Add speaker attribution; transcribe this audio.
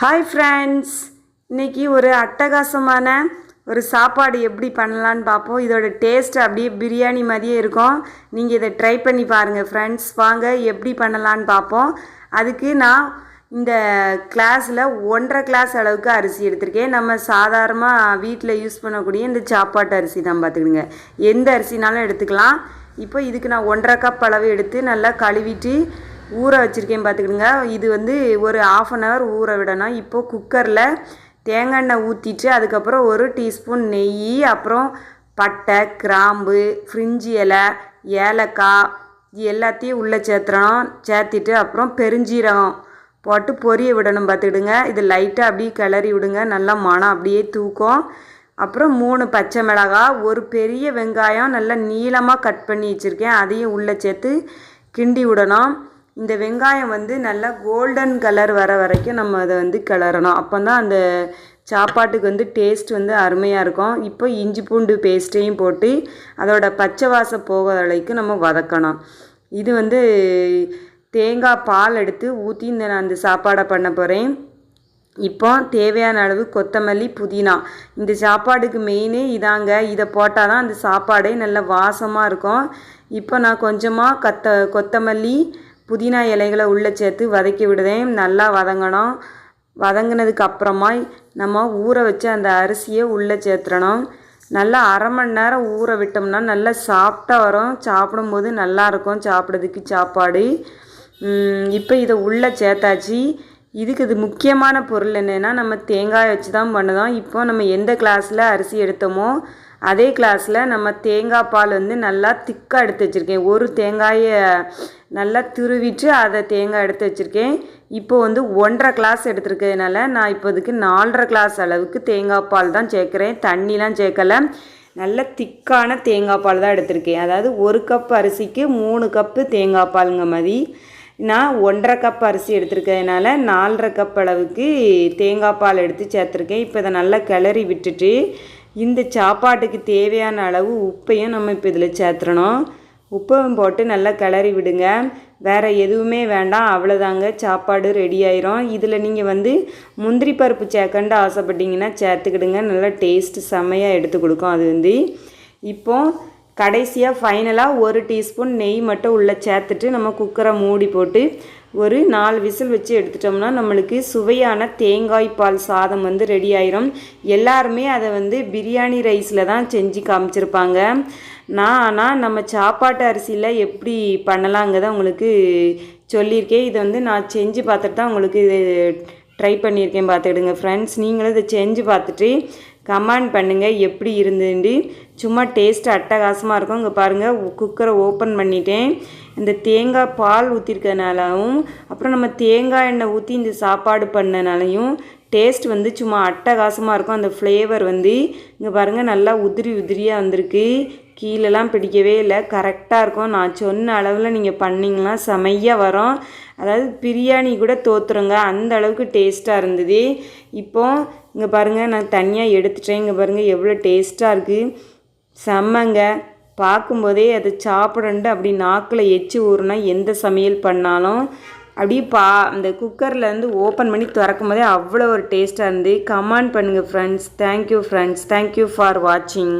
Speaker 1: Hi friends இன்னைக்கு ஒரு அட்டகாசமான ஒரு சாப்பாடு எப்படி பண்ணலான்னு பார்ப்போம். இதோட டேஸ்ட் அப்படியே பிரியாணி மாதிரியே இருக்கும். நீங்கள் இதை ட்ரை பண்ணி பாருங்கள் ஃப்ரெண்ட்ஸ் வாங்க எப்படி பண்ணலான்னு பார்ப்போம். அதுக்கு நான் இந்த கிளாஸில் ஒன்றரை கிளாஸ் அளவுக்கு அரிசி எடுத்திருக்கேன். நம்ம சாதாரணமாக வீட்டில் யூஸ் பண்ணக்கூடிய இந்த சாப்பாட்டு அரிசி தான் பார்த்துக்கிடுங்க. எந்த அரிசினாலும் எடுத்துக்கலாம். இப்போ இதுக்கு நான் ஒன்றரை கப் அளவு எடுத்து நல்லா கழுவிட்டு ஊற வச்சுருக்கேன் பார்த்துக்கிடுங்க இது வந்து ஒரு ஆஃப் அன் ஹவர் ஊற விடணும். இப்போது குக்கரில் தேங்காய் எண்ணெய் ஊற்றிட்டு அதுக்கப்புறம் ஒரு டீஸ்பூன் நெய் அப்புறம் பட்டை கிராம்பு ஃப்ரிஞ்சி இலை ஏலக்காய் இது எல்லாத்தையும் உள்ளே சேர்த்துறணும். சேர்த்திட்டு அப்புறம் பெருஞ்சீரகம் போட்டு பொரிய விடணும் பார்த்துக்கிடுங்க இது லைட்டாக அப்படியே கிளறி விடுங்க. நல்லா மனம் அப்படியே தூக்கும். அப்புறம் மூணு பச்சை மிளகாய் ஒரு பெரிய வெங்காயம் நல்லா நீளமாக கட் பண்ணி வச்சுருக்கேன். அதையும் உள்ளே சேர்த்து கிண்டி விடணும். இந்த வெங்காயம் வந்து நல்லா கோல்டன் கலர் வர வரைக்கும் நம்ம அதை வந்து கிளறணும். அப்போ தான் அந்த சாப்பாட்டுக்கு வந்து டேஸ்ட் வந்து அருமையாக இருக்கும். இப்போ இஞ்சி பூண்டு பேஸ்ட்டையும் போட்டு அதோட பச்சை வாசம் போகிற அளவுக்கு நம்ம வதக்கணும். இது வந்து தேங்காய் பால் எடுத்து ஊற்றி இந்த நான் அந்த சாப்பாடை பண்ண போகிறேன் இப்போ தேவையான அளவு கொத்தமல்லி புதினா. இந்த சாப்பாடுக்கு மெயினே இதாங்க. இதை போட்டால் தான் அந்த சாப்பாடே நல்ல வாசமாக இருக்கும். இப்போ நான் கொஞ்சமாக கத்த கொத்தமல்லி புதினா இலைகளை உள்ளே சேர்த்து வதக்கி விடுதேன். நல்லா வதங்கணும். வதங்கினதுக்கு அப்புறமா நம்ம ஊற வச்ச அந்த அரிசியை உள்ளே சேர்த்துறணும் நல்லா அரை மணி நேரம் ஊற விட்டோம்னா நல்லா சாஃப்டாக வரும். சாப்பிடும்போது நல்லாயிருக்கும் சாப்பிட்றதுக்கு சாப்பாடு. இப்போ இதை உள்ளே சேர்த்தாச்சு. இதுக்கு இது முக்கியமான பொருள் என்னென்னா நம்ம தேங்காய் வச்சு தான் பண்ணுதோம். இப்போ நம்ம எந்த கிளாஸில் அரிசி எடுத்தோமோ அதே கிளாஸில் நம்ம தேங்காய் பால் வந்து நல்லா திக்காக எடுத்து வச்சுருக்கேன். ஒரு தேங்காயை நல்லா துருவிட்டு அதை தேங்காய் எடுத்து வச்சுருக்கேன். இப்போ வந்து ஒன்றரை கிளாஸ் எடுத்துருக்கிறதுனால நான் இப்போதுக்கு நாலரை கிளாஸ் அளவுக்கு தேங்காய் பால் தான் சேர்க்குறேன். தண்ணிலாம் சேர்க்கலை. நல்ல திக்கான தேங்காய் பால் தான் எடுத்திருக்கேன். அதாவது ஒரு கப் அரிசிக்கு மூணு கப்பு தேங்காய் பாலுங்க மாதிரி. நான் ஒன்றரை கப் அரிசி எடுத்திருக்கிறதுனால நாலரை கப் அளவுக்கு தேங்காய் பால் எடுத்து சேர்த்துருக்கேன். இப்போ இதை நல்லா கிளறி விட்டுட்டு இந்த சாப்பாட்டுக்கு தேவையான அளவு உப்பையும் நம்ம இப்போ இதில் சேர்த்துறணும். உப்பையும் போட்டு நல்லா கிளறி விடுங்க. வேறு எதுவுமே வேண்டாம். அவ்வளோதாங்க சாப்பாடு ரெடி ஆயிரும். இதில் நீங்கள் வந்து முந்திரி பருப்பு சேர்க்கண்டு ஆசைப்பட்டீங்கன்னா சேர்த்துக்கிடுங்க. நல்லா டேஸ்ட்டு செம்மையாக எடுத்து கொடுக்கும் அது வந்து. இப்போது கடைசியாக ஃபைனலாக ஒரு டீஸ்பூன் நெய் மட்டும் உள்ளே சேர்த்துட்டு நம்ம குக்கரை மூடி போட்டு ஒரு நாலு விசில் வச்சு எடுத்துட்டோம்னா நம்மளுக்கு சுவையான தேங்காய் பால் சாதம் வந்து ரெடி ஆயிரும். எல்லாருமே அதை வந்து பிரியாணி ரைஸில் தான் செஞ்சு காமிச்சிருப்பாங்க. நான் ஆனால் நம்ம சாப்பாட்டு அரிசியில் எப்படி பண்ணலாங்கிறத உங்களுக்கு சொல்லியிருக்கேன். இதை வந்து நான் செஞ்சு பார்த்துட்டு தான் உங்களுக்கு இது ட்ரை பண்ணியிருக்கேன். பார்த்துக்கிடுங்க ஃப்ரெண்ட்ஸ் நீங்களும் இதை செஞ்சு பார்த்துட்டு கமெண்ட் பண்ணுங்கள் எப்படி இருந்துட்டு சும்மா டேஸ்ட் அட்டகாசமாக இருக்கும். இங்கே பாருங்கள் குக்கரை ஓப்பன் பண்ணிட்டேன். இந்த தேங்காய் பால் ஊற்றிருக்கனாலும் அப்புறம் நம்ம தேங்காய் எண்ணெய் ஊற்றி இந்த சாப்பாடு பண்ணனாலையும் டேஸ்ட் வந்து சும்மா அட்டகாசமாக இருக்கும். அந்த ஃப்ளேவர் வந்து இங்கே பாருங்கள் நல்லா உதிரி உதிரியாக வந்திருக்கு. கீழெல்லாம் பிடிக்கவே இல்லை. கரெக்டாக இருக்கும். நான் சொன்ன அளவில் நீங்கள் பண்ணிங்கன்னா செமையாக வரும். அதாவது பிரியாணி கூட தோற்றுருங்க அந்த அளவுக்கு டேஸ்ட்டாக இருந்தது. இப்போது இங்கே பாருங்கள் நான் தனியாக எடுத்துட்டேன். இங்கே பாருங்கள் எவ்வளோ டேஸ்ட்டாக இருக்குது செம்மங்க. பார்க்கும்போதே அதை சாப்பிடண்டு அப்படி நாக்கில் எச்சு ஊறுனா எந்த சமையல் பண்ணாலும் அப்படியே பா அந்த குக்கர்லேருந்து ஓப்பன் பண்ணி திறக்கும் போதே அவ்வளோ ஒரு டேஸ்ட்டாக இருந்து கமெண்ட் பண்ணுங்கள் friends thank you friends thank you for வாட்சிங்